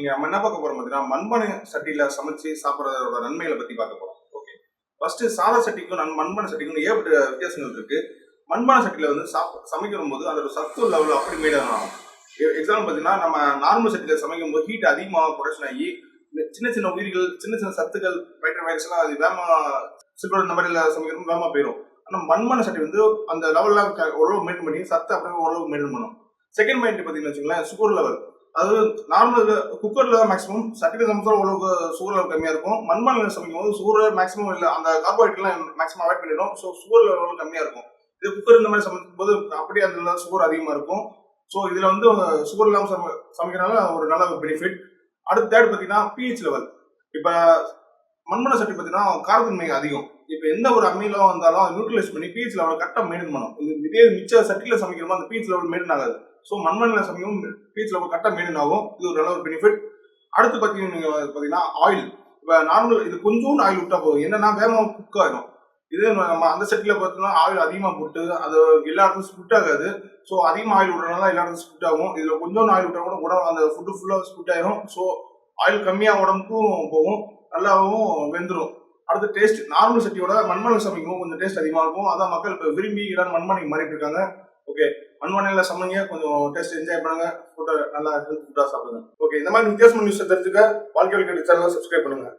நீங்க நம்ம என்ன பார்க்க போறோம் பார்த்தீங்கன்னா மண்பானை சட்டியில சமைச்சு சாப்பிட்றதோட நன்மைகளை பத்தி பார்க்க போறோம். ஓகே ஃபர்ஸ்ட் சாதா சட்டிக்கும் நன் மண்பானை சட்டிக்கும் ஏற்பட்ட வித்தியாசங்கள் இருக்கு. மண்பானை சட்டியில வந்து சாப் சமைக்கும் போது அதோட சத்து லெவல் அப்படி மேடம் ஆகும். E-, எக்ஸாம்பிள் பார்த்தீங்கன்னா நம்ம நார்மல் சட்டியில சமைக்கும் போது ஹீட் அதிகமாக ப்ரொடக்ஷன் ஆகி சின்ன சின்ன உயிர்கள் சின்ன சின்ன சத்துக்கள் வைட்டமின் வைரஸ் எல்லாம் அது வேமா சில்வர் இந்த மாதிரி சமைக்கிறது வேமா போயிடும் ஆனால் மண்பானை சட்டி வந்து அந்த லெவலில் ஓரளவு மெயின்டைன் பண்ணி சத்து அப்படியே ஓரளவு மெயின்டைன் பண்ணும். செகண்ட் பாயிண்ட் பார்த்தீங்கன்னு வச்சுக்கோங்களேன் சுகர் லெவல் அது நார்மல் குக்கர்ல மேக்ஸிமம் சட்டில சமைச்சா ஓரளவுக்கு சுகர் லெவல் கம்மியா இருக்கும். மண்பானையில் சமைக்கும் போது சுகர் மேக்ஸிமம் இல்லை அந்த கார்போஹைட்ரேட்லாம் மேக்ஸிமம் அவாய்ட் பண்ணிடும் ஸோ சுகர் லெவல் கம்மியா இருக்கும். இது குக்கர் இந்த மாதிரி சமைக்கும் போது அப்படியே அந்த சுகர் அதிகமா இருக்கும். ஸோ இதுல வந்து சுகர் இல்லாமல் சம சமைக்கிறனால ஒரு நல்ல பெனிஃபிட் அடுத்து தேர்ட் பார்த்தீங்கன்னா பிஹெச் லெவல் இப்போ மண்மண சட்டி பார்த்தீங்கன்னா காரத்தன்மை அதிகம். இப்போ எந்த ஒரு அம்மியில வந்தாலும் நியூட்ரலைஸ் பண்ணி பிஹெச் லெவல் கரெக்டாக மெயின்டைன் பண்ணும் இது இதே மிச்ச சட்டியில் சமைக்கிறோமோ அந்த பிஹெச் லெவல் மெயின்டைன் ஆகாது. ஸோ மண்மண்ணில் சமயம் பீச்சில் ஒரு கரெக்டாக மெயின்டைன் ஆகும் இது ஒரு நல்ல ஒரு பெனிஃபிட் அடுத்து பார்த்தீங்கன்னா பார்த்தீங்கன்னா ஆயில் இப்போ நார்மல் இது கொஞ்சோண்டு ஆயில் விட்டா போதும். என்னன்னா வேகமாக குக் ஆகிடும் இதே நம்ம அந்த செட்டில் பார்த்தோம்னா ஆயில் அதிகமாக போட்டு அது எல்லா இடத்துக்கும் ஸ்பிட் ஆகாது. ஸோ அதிகமாக ஆயில் விடுறதுனால எல்லா இடத்துக்கும் ஸ்பிட் ஆகும். இதில் கொஞ்சம் ஆயில் விட்டால் கூட உடம்பு அந்த ஃபுட்டு ஃபுல்லாக ஸ்பிட் ஆயிரும். ஸோ ஆயில் கம்மியாக உடம்புக்கும் போகும். நல்லாவும் வெந்துடும் அடுத்து டேஸ்ட் நார்மல் சட்டியோட மண்மனை சமைக்கும் கொஞ்சம் டேஸ்ட் அதிகமாக இருக்கும். அதான் மக்கள் இப்போ விரும்பி எல்லாரும் மண்மணி மாறிட்டு இருக்காங்க. ஓகே மண்மனையில் சமைங்க கொஞ்சம் டேஸ்ட் என்ஜாய் பண்ணுங்க ஃபுட்டை நல்லா ஹெல்த் ஃபுட்டாக சாப்பிடுங்க. ஓகே இந்த மாதிரி வித்தியாசமான நியூஸ் தெரிஞ்சுக்க வாழ்க்கை சேனலை சப்ஸ்கிரைப் பண்ணுங்க.